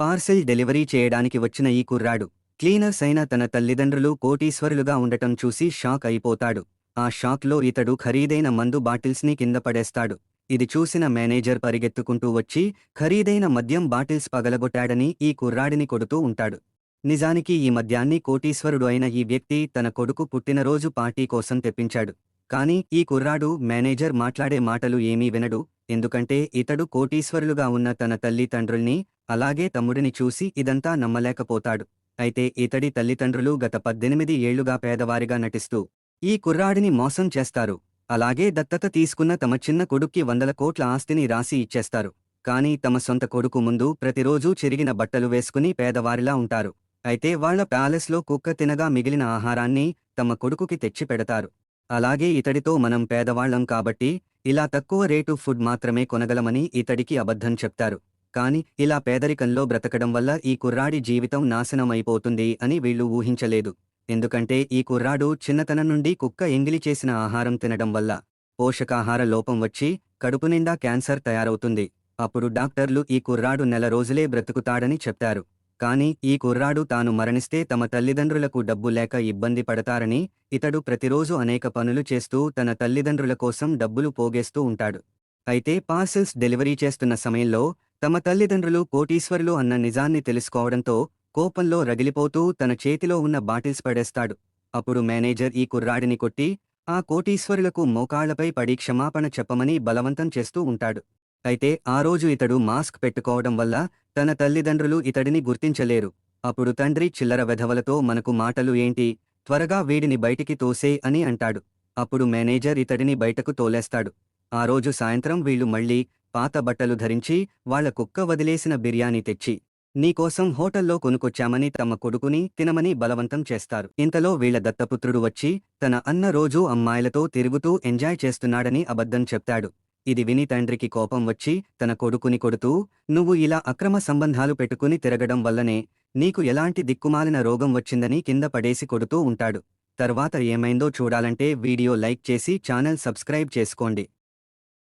Parcel delivery చేయడానికి వచ్చిన ఈ కుర్రాడు. క్లీనర్స్ అయిన తన తల్లిదండ్రులు కోటీశ్వరులుగా ఉండటం చూసి షాక్ అయిపోతాడు. ఆ షాక్లో ఇతడు ఖరీదైన మందు బాటిల్స్ని కింద పడేస్తాడు. ఇది చూసిన మేనేజర్ పరిగెత్తుకుంటూ వచ్చి ఖరీదైన మద్యం బాటిల్స్ పగలగొట్టాడని ఈ కుర్రాడిని కొడుతూ ఉంటాడు. నిజానికి ఈ మద్యాన్ని కోటీశ్వరుడు అయిన ఈ వ్యక్తి తన కొడుకు పుట్టినరోజు పార్టీ కోసం తెప్పించాడు. కాని ఈ కుర్రాడు మేనేజర్ మాట్లాడే మాటలు ఏమీ వినడు. ఎందుకంటే ఇతడు కోటీశ్వరులుగా ఉన్న తన తల్లిదండ్రుల్ని అలాగే తమ్ముడిని చూసి ఇదంతా నమ్మలేకపోతాడు. అయితే ఇతడి తల్లిదండ్రులు గత పద్దెనిమిది ఏళ్ళుగా పేదవారిగా నటిస్తూ ఈ కుర్రాడిని మోసం చేస్తారు. అలాగే దత్తత తీసుకున్న తమ చిన్న కొడుక్కి వందల కోట్ల ఆస్తిని రాసి ఇచ్చేస్తారు. కానీ తమ సొంత కొడుకు ముందు ప్రతిరోజూ చెరిగిన బట్టలు వేసుకుని పేదవారిలా ఉంటారు. అయితే వాళ్ళ ప్యాలెస్లో కుక్క తినగా మిగిలిన ఆహారాన్ని తమ కొడుకుకి తెచ్చి పెడతారు. అలాగే ఇతడితో మనం పేదవాళ్ళం కాబట్టి ఇలా తక్కువ రేటు ఫుడ్ మాత్రమే కొనగలమని ఇతడికి అబద్ధం చెప్తారు. కాని ఇలా పేదరికంలో బ్రతకడం వల్ల ఈ కుర్రాడి జీవితం నాశనమైపోతుంది అని వీళ్ళు ఊహించలేదు. ఎందుకంటే ఈ కుర్రాడు చిన్నతనం నుండి కుక్క ఎంగిలి చేసిన ఆహారం తినడం వల్ల పోషకాహార లోపం వచ్చి కడుపు నిండా క్యాన్సర్ తయారవుతుంది. అప్పుడు డాక్టర్లు ఈ కుర్రాడు నెల రోజులే బ్రతుకుతాడని చెప్పారు కాని ఈ కుర్రాడు తాను మరణిస్తే తమ తల్లిదండ్రులకు డబ్బు లేక ఇబ్బంది పడతారని ఇతడు ప్రతిరోజు అనేక పనులు చేస్తూ తన తల్లిదండ్రుల కోసం డబ్బులు పోగేస్తూ ఉంటాడు. అయితే పార్సిల్స్ డెలివరీ చేస్తున్న సమయంలో తమ తల్లిదండ్రులు కోటీశ్వరులు అన్న నిజాన్ని తెలుసుకోవడంతో కోపంలో రగిలిపోతూ తన చేతిలో ఉన్న బాటిల్స్ పడేస్తాడు. అప్పుడు మేనేజర్ ఈ కుర్రాడిని కొట్టి ఆ కోటీశ్వరులకు మోకాళ్ళపై పడి క్షమాపణ చెప్పమని బలవంతం చేస్తూ ఉంటాడు. అయితే ఆ రోజు ఇతడు మాస్క్ పెట్టుకోవడం వల్ల తన తల్లిదండ్రులు ఇతడిని గుర్తించలేరు. అప్పుడు తండ్రి చిల్లర వెధవలతో మనకు మాటలు ఏంటి? త్వరగా వీడిని బయటికి తోసే అని అంటాడు. అప్పుడు మేనేజర్ ఇతడిని బయటకు తోలేస్తాడు. ఆ రోజు సాయంత్రం వీళ్ళు మళ్ళీ పాత బట్టలు ధరించి వాళ్ళ కుక్క వదిలేసిన బిర్యానీ తెచ్చి నీకోసం హోటల్లో కొనుకొచ్చామని తమ కొడుకుని తినమని బలవంతం చేస్తారు. ఇంతలో వీళ్ళ దత్తపుత్రుడు వచ్చి తన అన్న రోజూ అమ్మాయిలతో తిరుగుతూ ఎంజాయ్ చేస్తున్నాడని అబద్ధం చెప్తాడు. ఇది విని తండ్రికి కోపం వచ్చి తన కొడుకుని కొడుతూ నువ్వు ఇలా అక్రమ సంబంధాలు పెట్టుకుని తిరగడం వల్లనే నీకు ఎలాంటి దిక్కుమాలిన రోగం వచ్చిందని కింద పడేసి కొడుతూ ఉంటాడు. తర్వాత ఏమైందో చూడాలంటే వీడియో లైక్ చేసి ఛానల్ సబ్స్క్రైబ్ చేసుకోండి.